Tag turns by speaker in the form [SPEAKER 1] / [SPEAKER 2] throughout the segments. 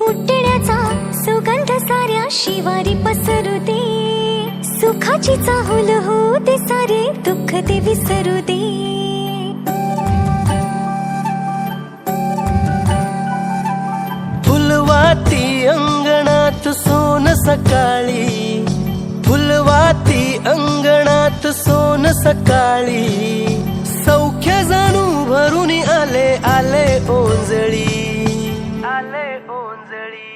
[SPEAKER 1] उठण्याचा सुगंध साऱ्या शिवारी पसरू दे सुखाची चाहूल हो ते सारे दुःख ते विसरू दे
[SPEAKER 2] फुलवाती अंगणात सोन सकाळी. फुलवाती अंगणात सोन सकाळी.
[SPEAKER 3] le onzeli.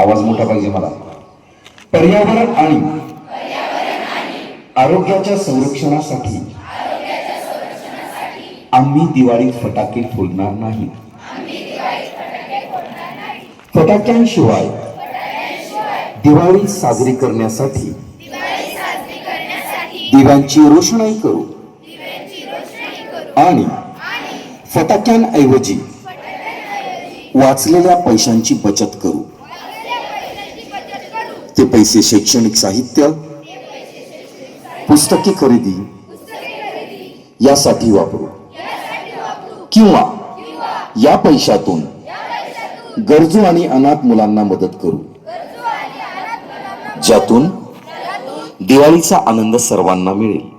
[SPEAKER 4] आवाज मोठा पाहिजे मला. पर्यावरण आणि आरोग्याच्या संरक्षणासाठी आम्ही दिवाळीत फटाके फोडणार नाही. फटाक्यांशिवाय दिवाळी साजरी करण्यासाठी दिव्यांची रोषणाई करू. आणि फटाक्यांऐवजी वाचलेल्या पैशांची बचत करू. ते पैसे शैक्षणिक साहित्य पुस्तके खरेदी यासाठी वापरू. किंवा या पैशातून गरजू आणि अनाथ मुलांना मदत करू. ज्यातून दिवाळीचा आनंद सर्वांना मिळेल.